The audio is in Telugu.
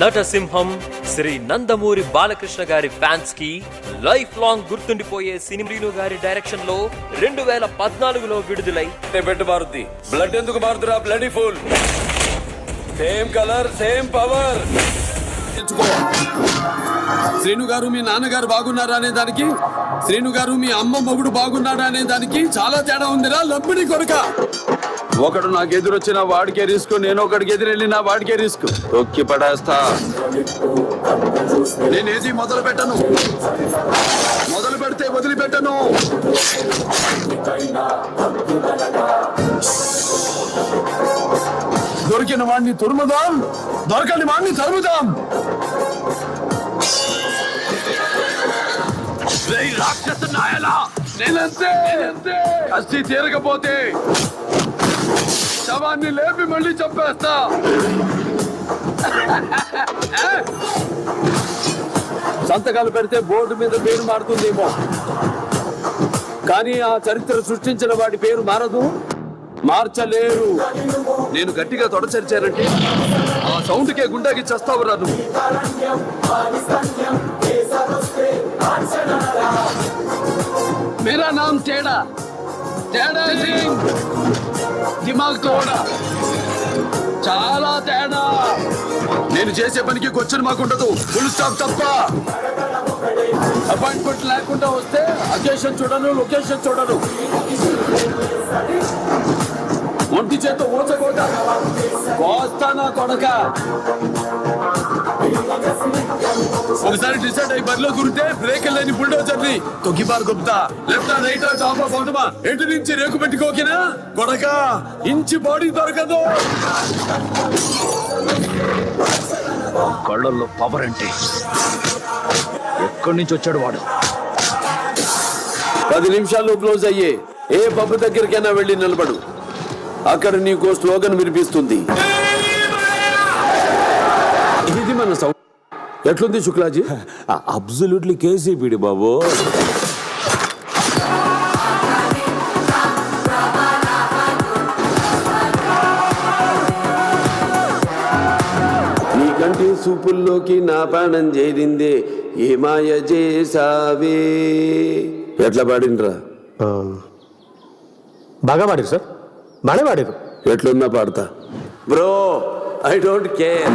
నటసింహం శ్రీ నందమూరి బాలకృష్ణ గారి ఫ్యాన్స్కి లైఫ్ లాంగ్ గుర్తుండిపోయే సినిమా గారి డైరెక్షన్లో రెండు వేల పద్నాలుగులో విడుదలై. పెట్టు మారుద్ది బ్లడ్ ఎందుకు మారుతురా? Bloody full same colour same power Srinu గారు మీ నాన్నగారు బాగున్నారా అనే దానికి శ్రీను గారు మీ అమ్మ మొగుడు బాగున్నాడా అనే దానికి చాలా తేడా ఉందిరా. లంపిడి కొడుక. ఒకడు నాకు ఎదురొచ్చిన వాడికే రిస్క్ నేను ఒకడికి ఎదురెళ్ళిన వాడికే రిస్క్. తొక్కి పడేస్తా. నేనేది మొదలు పెట్టను మొదలు పెడితే వదిలిపెట్టను. దొరికిన వాడిని తురుముదాం దొరకని వాడిని తరుముదాం. రాక్షస నాయలా! నేనంతే? కసి తీరకపోతే శవాన్ని లేపి మళ్ళీ చంపేస్తా. సంతకాలు పెడితే బోర్డు మీద పేరు మారుతుందేమో. కానీ ఆ చరిత్ర సృష్టించిన వాడి పేరు మారదు మార్చలేరు. నేను గట్టిగా తొడచరిచారంటే ఆ సౌండ్కే గుండాకి చేస్తావు రాదు మీరా మేరా నామ్ తేడా? తేడా దిమాగ్ కూడా. చాలా తేడా. నేను చేసే పనికి క్వశ్చన్ మాకుండదు ఫుల్ స్టాప్ తప్ప. అపాయింట్మెంట్ లేకుండా వస్తే అకేషన్ చూడను లొకేషన్ చూడను. ఒంటి చేత ఊచకోట కోస్తా నా కొడక. ఒకసారి డిసైడ్ అయ్యి బరిలో గురితే బ్రేక్ లేని బుల్డోజర్ని తొక్కిబారు దొబ్బుతా లెఫ్ట్ రైట్ టాప్ ఆఫ్ అవుటమా ఎటు నుంచి రేకు పెట్టుకోకినా కొడక ఇంచి బాడీ దొరకదు. కళ్ళల్లో పవర్ అంటే ఎక్కడి నుంచి వచ్చాడు వాడు? పది నిమిషాల్లో క్లోజ్ అయ్యే. ఏ పబ్బు దగ్గరికైనా వెళ్ళి నిలబడు. అక్కడ నీకో స్లోగన్ వినిపిస్తుంది. ఇది మన సౌండ్ ఎట్లుంది శుక్లాజీ? అబ్సల్యూట్లీ కేసీపీడి బాబు. నీ కంటి సూపుల్లోకి నా ప్రాణం చేరిందే ఏ మాయ చేసావే ఎట్లా పాడినరా బాగా పాడారు సార్. బాగానే పాడారు ఎట్లున్నా పాడతా. Bro I don't care.